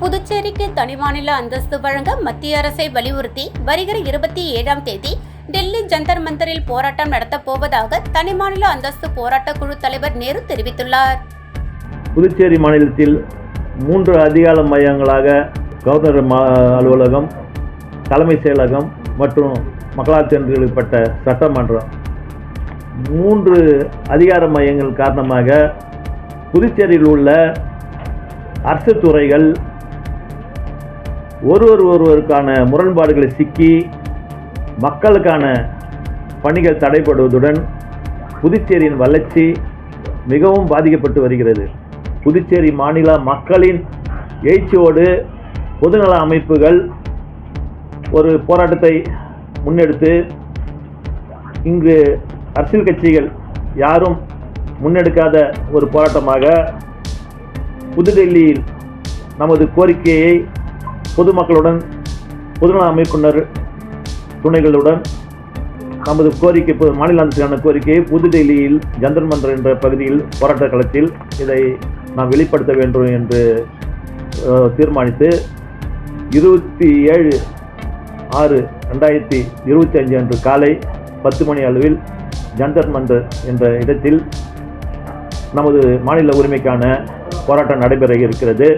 புதுச்சேரிக்கு தனிமாநில அந்தஸ்து வழங்க மத்திய அரசை வலியுறுத்தி வருகிற இருபத்தி ஏழாம் தேதி டெல்லி ஜந்தர் மந்தரில் போராட்டம் நடத்தப் போவதாக தனிமாநில அந்தஸ்து போராட்ட குழு தலைவர் நேரு தெரிவித்துள்ளார். புதுச்சேரி மாநிலத்தில் மூன்று அதிகார மையங்களாக கவர்னர் அலுவலகம் தலைமை செயலகம் மற்றும் மக்களாட்சி தேர்ந்தெடுக்கப்பட்ட சட்டமன்றம். மூன்று அதிகார மையங்கள் காரணமாக புதுச்சேரியில் உள்ள அரசு துறைகள் ஒருவர் ஒருவருக்கான முரண்பாடுகளை சிக்கி மக்களுக்கான பணிகள் தடைபடுவதுடன் புதுச்சேரியின் வளர்ச்சி மிகவும் பாதிக்கப்பட்டு வருகிறது. புதுச்சேரி மாநில மக்களின் எழுச்சியோடு பொதுநல அமைப்புகள் ஒரு போராட்டத்தை முன்னெடுத்து இங்கு அரசியல் கட்சிகள் யாரும் முன்னெடுக்காத ஒரு போராட்டமாக புதுடெல்லியில் நமது கோரிக்கையை பொதுமக்களுடன் பொதுநல அமைப்பினர் துணைகளுடன் நமது கோரிக்கை மாநில அரசுக்கான கோரிக்கையை புதுடெல்லியில் ஜந்தர் மந்தர் என்ற பகுதியில் போராட்ட களத்தில் இதை நாம் வெளிப்படுத்த வேண்டும் என்று தீர்மானித்து இருபத்தி ஏழு ஆறு ரெண்டாயிரத்தி இருபத்தி அஞ்சு அன்று காலை பத்து மணி அளவில் ஜந்தர் மந்தர் என்ற இடத்தில் நமது மாநில உரிமைக்கான போராட்டம் நடைபெற இருக்கிறது.